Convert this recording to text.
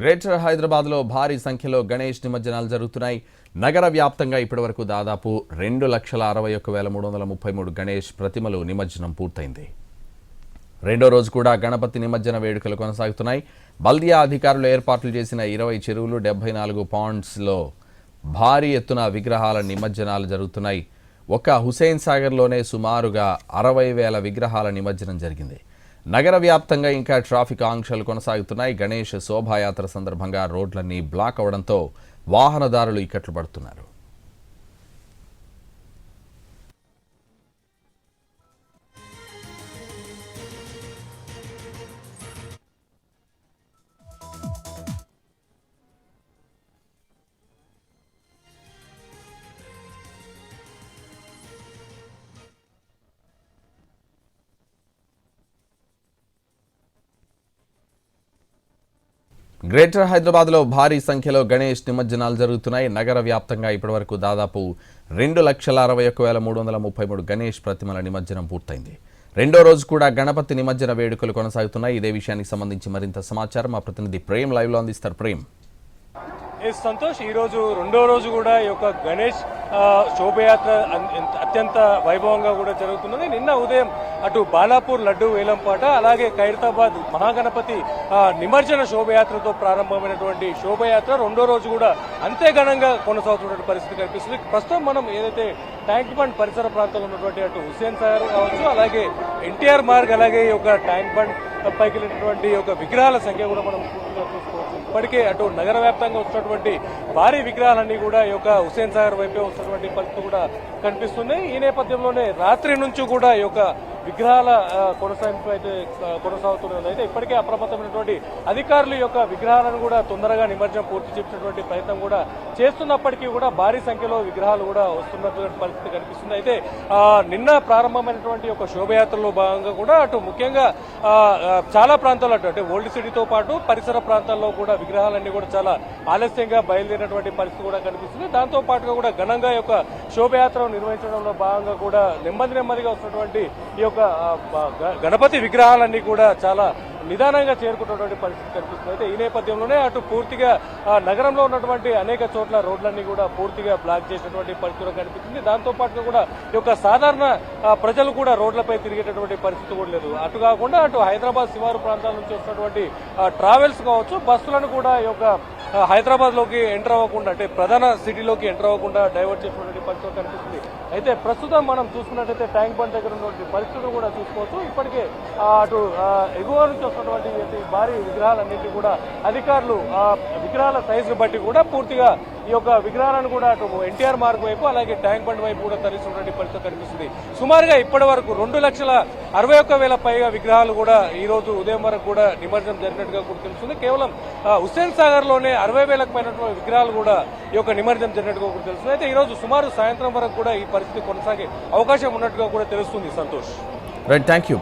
Greater హైదరాబాద్లో భారీ సంఖ్యలో గణేష్ నిమజ్జనాలు జరుగుతున్నాయి. నగర వ్యాప్తంగా ఇప్పటివరకు దాదాపు రెండు లక్షల అరవై ఒక్క వేల మూడు వందల ముప్పై మూడు గణేష్ ప్రతిమలు నిమజ్జనం పూర్తయింది. రెండో రోజు కూడా గణపతి నిమజ్జన వేడుకలు కొనసాగుతున్నాయి. బల్దియా అధికారులు ఏర్పాట్లు చేసిన ఇరవై చెరువులు డెబ్బై నాలుగు పాండ్స్లో భారీ ఎత్తున విగ్రహాల నిమజ్జనాలు జరుగుతున్నాయి. ఒక్క హుసేన్ సాగర్లోనే సుమారుగా అరవై వేల విగ్రహాల నిమజ్జనం జరిగింది. నగర వ్యాప్తంగా ఇంకా ట్రాఫిక్ ఆంక్షలు కొనసాగుతున్నాయి. గణేష్ శోభాయాత్ర సందర్భంగా రోడ్లన్నీ బ్లాక్ అవడంతో వాహనదారులు ఇక్కట్లు పడుతున్నారు. గ్రేటర్ హైదరాబాద్లో భారీ సంఖ్యలో గణేష్ నిమజ్జనాలు జరుగుతున్నాయి. నగర వ్యాప్తంగా ఇప్పటివరకు దాదాపు రెండు లక్షల అరవై ఒక్క వేల మూడు వందల ముప్పై మూడు గణేష్ ప్రతిమల నిమజ్జనం పూర్తయింది. రెండో రోజు కూడా గణపతి నిమజ్జన వేడుకలు కొనసాగుతున్నాయి. ఇదే విషయానికి సంబంధించి మరింత సమాచారం మా ప్రతినిధి ప్రేమ్ లైవ్లో అందిస్తారు. ప్రేమ్. ఎస్ సంతోష్ ఈరోజు రెండో రోజు కూడా ఈ యొక్క గణేష్ శోభయాత్ర అన్- ఎంత- అత్యంత వైభవంగా కూడా జరుగుతున్నది. నిన్న ఉదయం అటు బాలాపూర్ లడ్డు వేలంపాట అలాగే ఖైరతాబాద్ మహాగణపతి నిమజ్జన శోభయాత్రతో ప్రారంభమైనటువంటి శోభయాత్ర రెండో రోజు కూడా అంతే ఘనంగా కొనసాగుతున్న పరిస్థితి కనిపిస్తుంది. ప్రస్తుతం మనం ఏదైతే ట్యాంక్ బండ్ పరిసర ప్రాంతంలో ఉన్నటువంటి అటు హుస్సేన్ సాగర్ కావచ్చు అలాగే ఎన్టీఆర్ మార్గ్ అలాగే ఈ యొక్క ట్యాంక్ బండ్ పైకి వెళ్ళినటువంటి యొక్క విగ్రహాల సంఖ్య కూడా మనం చూసుకోవచ్చు. ఇప్పటికే అటు నగర వ్యాప్తంగా వచ్చినటువంటి భారీ విగ్రహాలన్నీ కూడా ఈ యొక్క హుసేన్ సాగర్ వైపే వస్తున్నటువంటి పరిస్థితి కూడా కనిపిస్తుంది. ఈ నేపథ్యంలోనే రాత్రి నుంచి కూడా ఈ యొక్క విగ్రహాల కొనసాగింపు అయితే కొనసాగుతున్నది అయితే ఇప్పటికే అప్రమత్తమైనటువంటి అధికారులు యొక్క విగ్రహాలను కూడా తొందరగా నిమజ్జనం పూర్తి చేసినటువంటి ప్రయత్నం కూడా చేస్తున్నప్పటికీ కూడా భారీ సంఖ్యలో విగ్రహాలు కూడా వస్తున్నటువంటి పరిస్థితి కనిపిస్తుంది. అయితే నిన్న ప్రారంభమైనటువంటి ఒక శోభయాత్రలో భాగంగా కూడా అటు ముఖ్యంగా చాలా ప్రాంతాలు అటు అంటే ఓల్డ్ సిటీతో పాటు పరిసర ప్రాంతాల్లో కూడా విగ్రహాలన్నీ కూడా చాలా ఆలస్యంగా బయలుదేరినటువంటి పరిస్థితి కూడా కనిపిస్తుంది. దాంతో పాటుగా కూడా ఘనంగా యొక్క శోభయాత్ర నిర్వహించడంలో భాగంగా కూడా నెమ్మది నెమ్మదిగా వస్తున్నటువంటి ఈ యొక్క గణపతి విగ్రహాలన్నీ కూడా చాలా నిదానంగా చేరుకున్నటువంటి పరిస్థితి కనిపిస్తుంది. అయితే ఈ నేపథ్యంలోనే అటు పూర్తిగా నగరంలో ఉన్నటువంటి అనేక చోట్ల రోడ్లన్నీ కూడా పూర్తిగా బ్లాక్ చేసినటువంటి పరిస్థితి కనిపిస్తుంది. దాంతో పాటుగా కూడా ఈ యొక్క సాధారణ ప్రజలు కూడా రోడ్లపై తిరిగేటటువంటి పరిస్థితి కూడా లేదు. అటు కాకుండా అటు హైదరాబాద్ శివారు ప్రాంతాల నుంచి వస్తున్నటువంటి ట్రావెల్స్ కావచ్చు బస్సులను కూడా ఈ యొక్క హైదరాబాద్లోకి ఎంటర్ అవ్వకుండా అంటే ప్రధాన సిటీలోకి ఎంటర్ అవ్వకుండా డైవర్ట్ చేసినటువంటి పరిస్థితి కనిపిస్తుంది. అయితే ప్రస్తుతం మనం చూసుకున్నట్టయితే ట్యాంక్ బండ్ దగ్గర ఉన్నటువంటి పరిస్థితులు కూడా చూసుకోవచ్చు. ఇప్పటికే అటు ఎగువ నుంచి ఉన్నటువంటి భారీ విగ్రహాలన్నింటినీ కూడా అధికారులు ఆ విగ్రహాల సైజును బట్టి కూడా పూర్తిగా ఈ యొక్క విగ్రహాలను కూడా అటు ఎన్టీఆర్ మార్గ్ వైపు అలాగే ట్యాంక్ బండ్ వైపు కూడా తరలిస్తున్నటువంటి పరిస్థితి కనిపిస్తుంది. సుమారుగా ఇప్పటి వరకు రెండు లక్షల అరవై ఒక్క వేల పైగా విగ్రహాలు కూడా ఈ రోజు ఉదయం వరకు కూడా నిమజ్జనం జరిగినట్టుగా కూడా తెలుస్తుంది కేవలం హుస్సేన్ సాగర్లోనే అరవై వేలకు పైనటువంటి విగ్రహాలు కూడా ఈ యొక్క నిమజ్జనం జరిగినట్టుగా కూడా తెలుస్తుంది అయితే ఈ రోజు సుమారు సాయంత్రం వరకు కూడా ఈ పరిస్థితి కొనసాగే అవకాశం ఉన్నట్టుగా కూడా తెలుస్తుంది సంతోష్. Right thank you